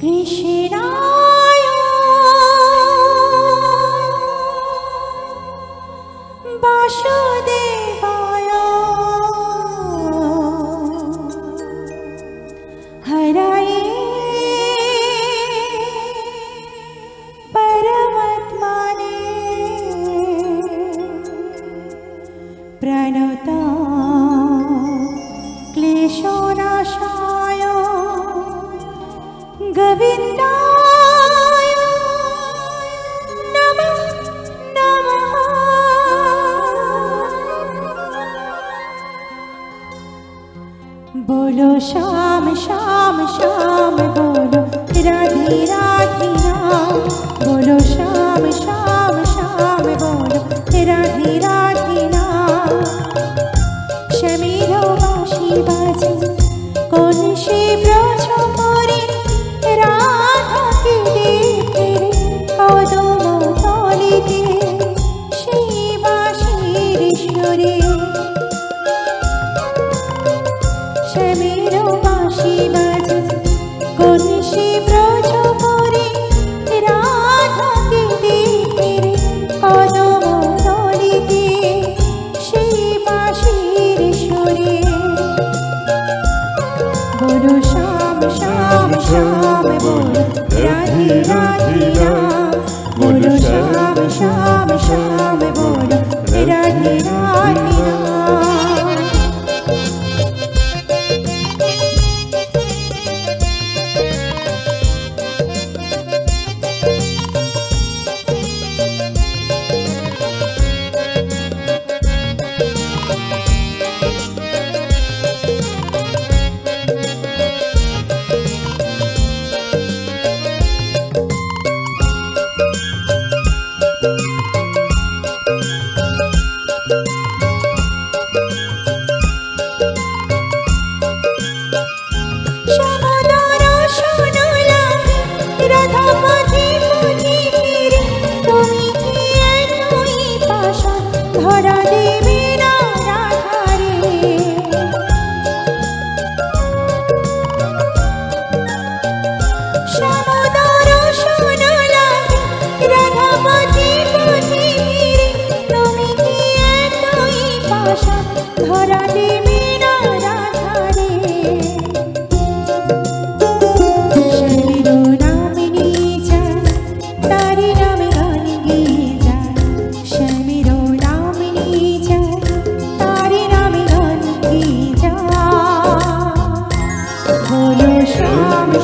कृष्णाय। वासुदेवाय। हरये परमात्मने। प्रणता क्लेशो ना बोलो शाम शाम शाम बोलो राधे राधे राम बोलो शाम शाम शाम बोलो राधे राधे राम शमीरो बाशी बाजे কোন সে প্রথম শ্যামেরও বাঁশি বাজে। কনিষে ব্রজ করে রাধাকে দেখে কদম তলিতে সেই বাঁশির সুরে। গুরু শ্যাম শ্যাম শ্যাম রাধি রাধি রাম গুরু শ্যাম শ্যাম শ্যাম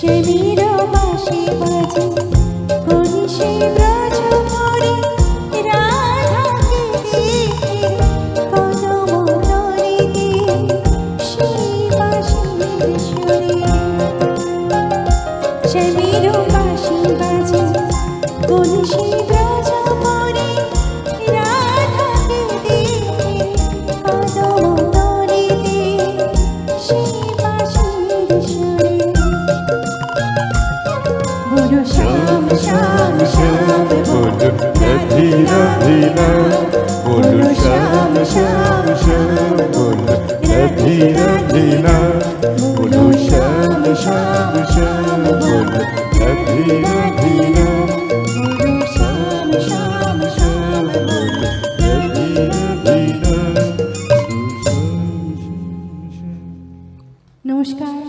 Shame Radhina, Radhina, Bolu Sham, Sham, Sham, Bolu Radhina, Radhina, Bolu Sham, Sham, Sham, Bolu Radhina,